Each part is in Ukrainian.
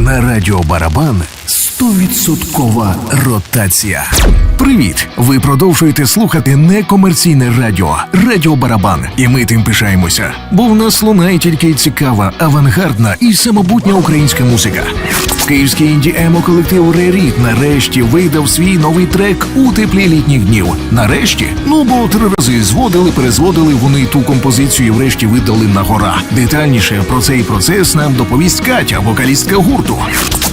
На радіо Барабан 100% ротація. Привіт! Ви продовжуєте слухати некомерційне радіо Радіо Барабан. І ми тим пишаємося. Бо в нас лунає тільки цікава, авангардна і самобутня українська музика. Київський інді емо колектив Реріт нарешті видав свій новий трек у теплі літніх днів. Нарешті, ну бо три рази зводили, перезводили вони ту композицію і врешті видали на гора. Детальніше про цей процес нам доповість Катя, вокалістка гурту.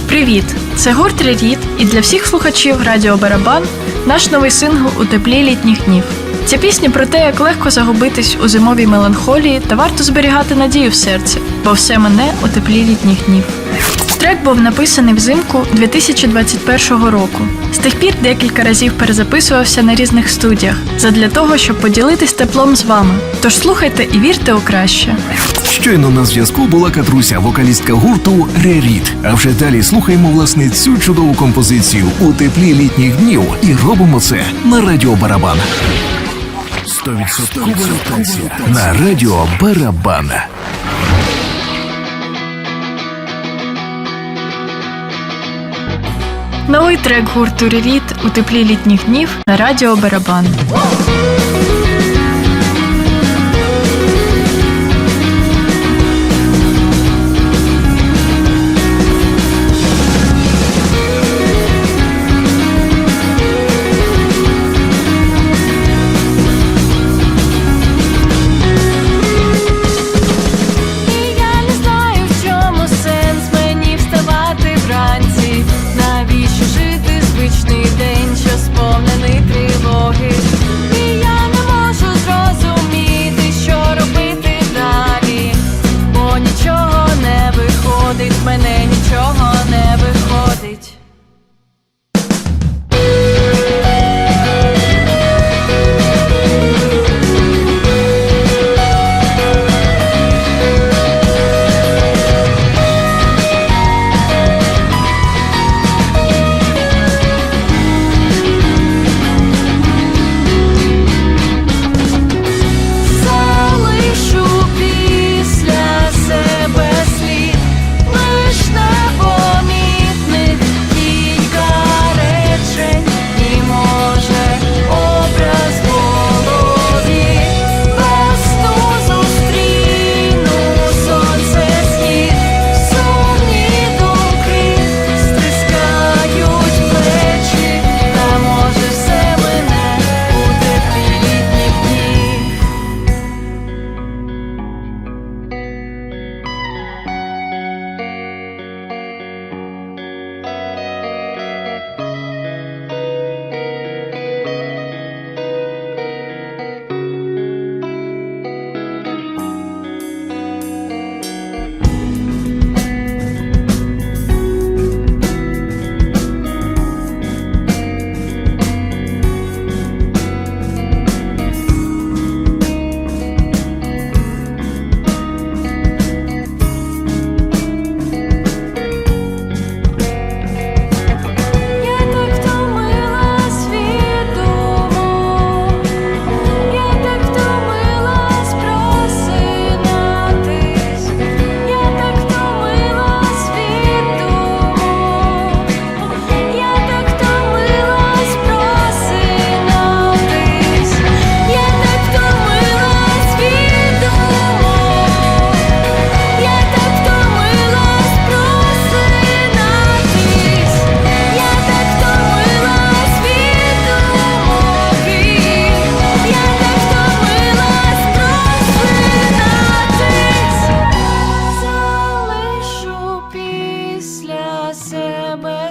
Привіт! Це гурт Реріт і для всіх слухачів Радіо Барабан наш новий сингл у теплі літніх днів. Ця пісня про те, як легко загубитись у зимовій меланхолії та варто зберігати надію в серці, бо все мене у теплі літніх днів. Трек був написаний взимку 2021 року. З тих пір декілька разів перезаписувався на різних студіях задля того, щоб поділитись теплом з вами. Тож слухайте і вірте у краще. Щойно на зв'язку була Катруся, вокалістка гурту Реріт. А вже далі слухаємо власне цю чудову композицію у теплі літніх днів і робимо це на радіо Барабан. 100% на радіо Барабан. Новий трек гурту Реріт у теплі літніх днів на радіо Барабан.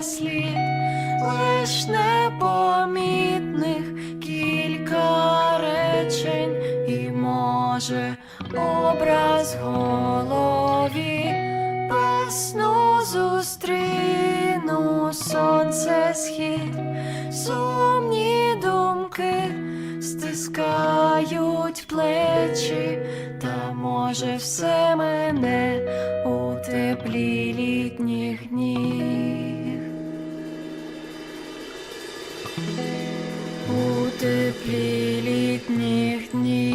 Слід лиш непомітних кілька речень і може образ голові весну зустріну сонце схід, сумні думки стискають плечі, та може все мене у теплі літніх днів. у теплі літніх днів.